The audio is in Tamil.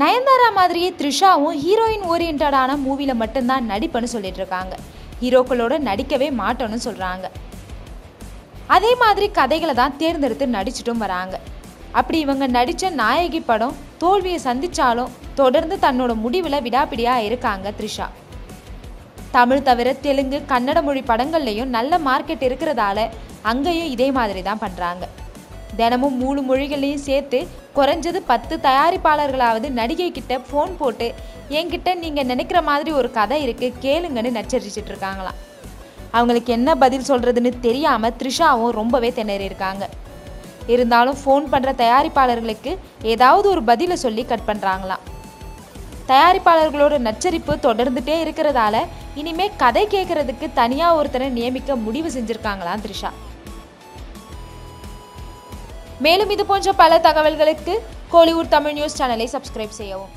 நயன்தாரா மாதிரியே த்ரிஷாவும் ஹீரோயின் ஓரியன்டான மூவியில் மட்டும்தான் நடிப்பேன்னு சொல்லிட்டு இருக்காங்க. ஹீரோக்களோட நடிக்கவே மாட்டோன்னு சொல்கிறாங்க அதே மாதிரி கதைகளை தான் தேர்ந்தெடுத்து நடிச்சிட்டும் வராங்க. அப்படி இவங்க நடித்த நாயகி படம் தோல்வியை சந்தித்தாலும் தொடர்ந்து தன்னோட முடிவில் விடாப்பிடியாக இருக்காங்க த்ரிஷா. தமிழ் தவிர தெலுங்கு கன்னட மொழி படங்கள்லேயும் நல்ல மார்க்கெட் இருக்கிறதால அங்கேயும் இதே மாதிரி தான் பண்ணுறாங்க தினமும் மூணு மொழிகளையும் சேர்த்து குறைஞ்சது பத்து தயாரிப்பாளர்களாவது நடிகை கிட்ட ஃபோன் போட்டு என்கிட்ட நீங்கள் நினைக்கிற மாதிரி ஒரு கதை இருக்குது கேளுங்கன்னு நச்சரிச்சிட்டு இருக்காங்களாம். அவங்களுக்கு என்ன பதில் சொல்கிறதுன்னு தெரியாமல் த்ரிஷாவும் ரொம்பவே திணறியிருக்காங்க. இருந்தாலும் ஃபோன் பண்ணுற தயாரிப்பாளர்களுக்கு ஏதாவது ஒரு பதிலை சொல்லி கட் பண்ணுறாங்களாம் தயாரிப்பாளர்களோட நச்சரிப்பு தொடர்ந்துட்டே இருக்கிறதால இனிமே கதை கேட்குறதுக்கு தனியாக ஒருத்தரை நியமிக்க முடிவு செஞ்சுருக்காங்களாம் த்ரிஷா. மேலும் இது போன்ற பல தகவல்களுக்கு கோலிவுட் தமிழ் நியூஸ் சேனலை சப்ஸ்கிரைப் செய்யவும்.